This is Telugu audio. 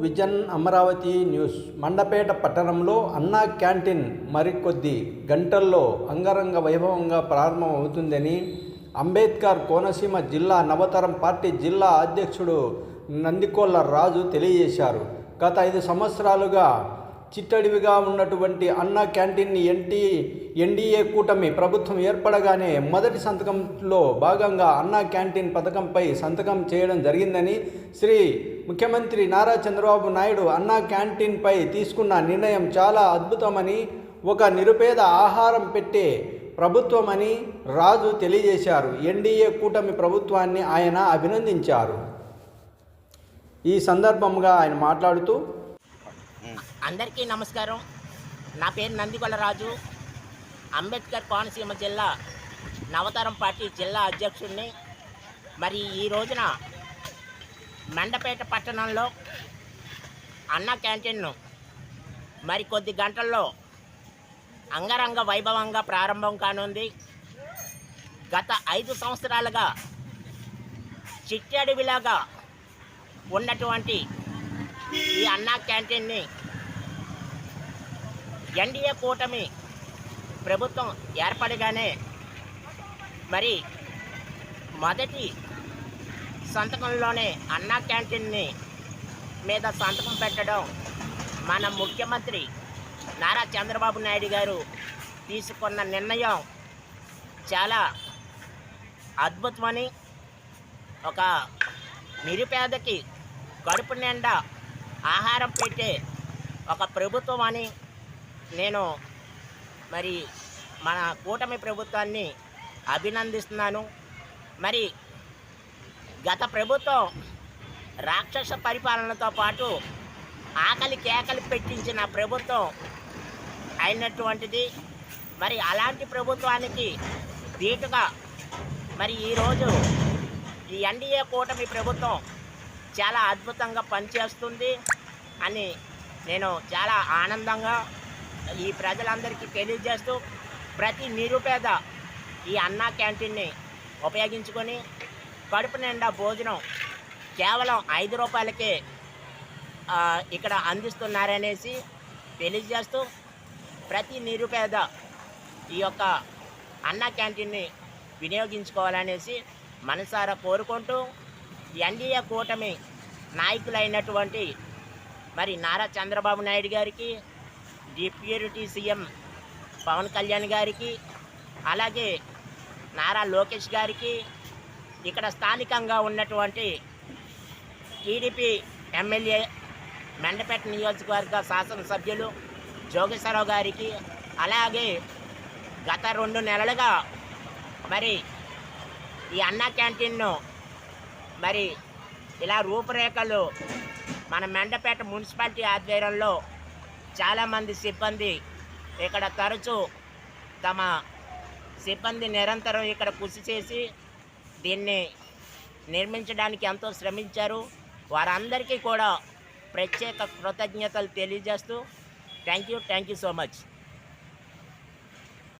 Vision Amaravati News. మండపేట పట్టణంలో అన్నా క్యాంటీన్ మరికొద్ది గంటల్లో అంగరంగ వైభవంగా ప్రారంభమవుతుందని అంబేద్కర్ కోనసీమ జిల్లా నవతరం పార్టీ జిల్లా అధ్యక్షుడు నందికొల్ల రాజు తెలియజేశారు. గత ఐదు సంవత్సరాలుగా చిట్టడివిగా ఉన్నటువంటి అన్నా క్యాంటీన్ని ఎన్టీ ఎన్డీఏ కూటమి ప్రభుత్వం ఏర్పడగానే మొదటి సంతకంలో భాగంగా అన్నా క్యాంటీన్ పథకంపై సంతకం చేయడం జరిగిందని శ్రీ ముఖ్యమంత్రి నారా చంద్రబాబు నాయుడు అన్నా క్యాంటీన్పై తీసుకున్న నిర్ణయం చాలా అద్భుతమని ఒక నిరుపేద ఆహారం పెట్టే ప్రభుత్వమని రాజు తెలియజేశారు. ఎన్డీఏ కూటమి ప్రభుత్వాన్ని ఆయన అభినందించారు. ఈ సందర్భంగా ఆయన మాట్లాడుతూ అందరికీ నమస్కారం. నా పేరు నందికొల రాజు అంబేద్కర్ కోనసీమ జిల్లా నవతరం పార్టీ జిల్లా అధ్యక్షుడిని. మరి ఈ రోజున మెండపేట పట్టణంలో అన్న క్యాంటీన్ను మరి కొద్ది గంటల్లో అంగరంగ వైభవంగా ప్రారంభం కానుంది. గత ఐదు సంవత్సరాలుగా చిట్టడివిలాగా ఉన్నటువంటి ఈ అన్నా క్యాంటీన్ని ఎన్డీఏ కూటమి ప్రభుత్వం ఏర్పడగానే మరి మొదటి సంతకంలోనే అన్నా క్యాంటీన్ని మీద సంతకం పెట్టడం మన ముఖ్యమంత్రి నారా చంద్రబాబు నాయుడు గారు తీసుకున్న నిర్ణయం చాలా అద్భుతమని ఒక నిరుపేదకి కడుపు నిండా ఆహారం పెట్టే ఒక ప్రభుత్వం అని నేను మరి మన కూటమి ప్రభుత్వాన్ని అభినందిస్తున్నాను. మరి గత ప్రభుత్వం రాక్షస పరిపాలనతో పాటు ఆకలి కేకలు పెట్టించిన ప్రభుత్వం అయినటువంటిది. మరి అలాంటి ప్రభుత్వానికి ధీటుగా మరి ఈరోజు ఈ ఎన్డీఏ కూటమి ప్రభుత్వం చాలా అద్భుతంగా పనిచేస్తుంది అని నేను చాలా ఆనందంగా ఈ ప్రజలందరికీ తెలియజేస్తూ ప్రతి నిరుపేద ఈ అన్నా క్యాంటీన్ని ఉపయోగించుకొని కడుపు నిండా భోజనం కేవలం ఐదు రూపాయలకే ఇక్కడ అందిస్తున్నారనేసి తెలియజేస్తూ ప్రతి నిరుపేద ఈ యొక్క అన్నా క్యాంటీన్ని వినియోగించుకోవాలనేసి మనసారా కోరుకుంటూ ఎన్డీఏ కూటమి నాయకులైనటువంటి మరి నారా చంద్రబాబు నాయుడు గారికి డిప్యూటీ సీఎం పవన్ కళ్యాణ్ గారికి అలాగే నారా లోకేష్ గారికి ఇక్కడ స్థానికంగా ఉన్నటువంటి టీడీపీ ఎమ్మెల్యే మెండపేట నియోజకవర్గ శాసనసభ్యులు జోగేశ్వరరావు గారికి అలాగే గత రెండు నెలలుగా మరి ఈ అన్నా క్యాంటీన్ను మరి ఇలా రూపురేఖలు మన మెండపేట మున్సిపాలిటీ ఆధ్వర్యంలో చాలామంది సిబ్బంది ఇక్కడ తరచూ తమ సిబ్బంది నిరంతరం ఇక్కడ కృషి చేసి దీన్ని నిర్మించడానికి ఎంతో శ్రమించారు. వారందరికీ కూడా ప్రత్యేక కృతజ్ఞతలు తెలియజేస్తూ thank you thank you so much.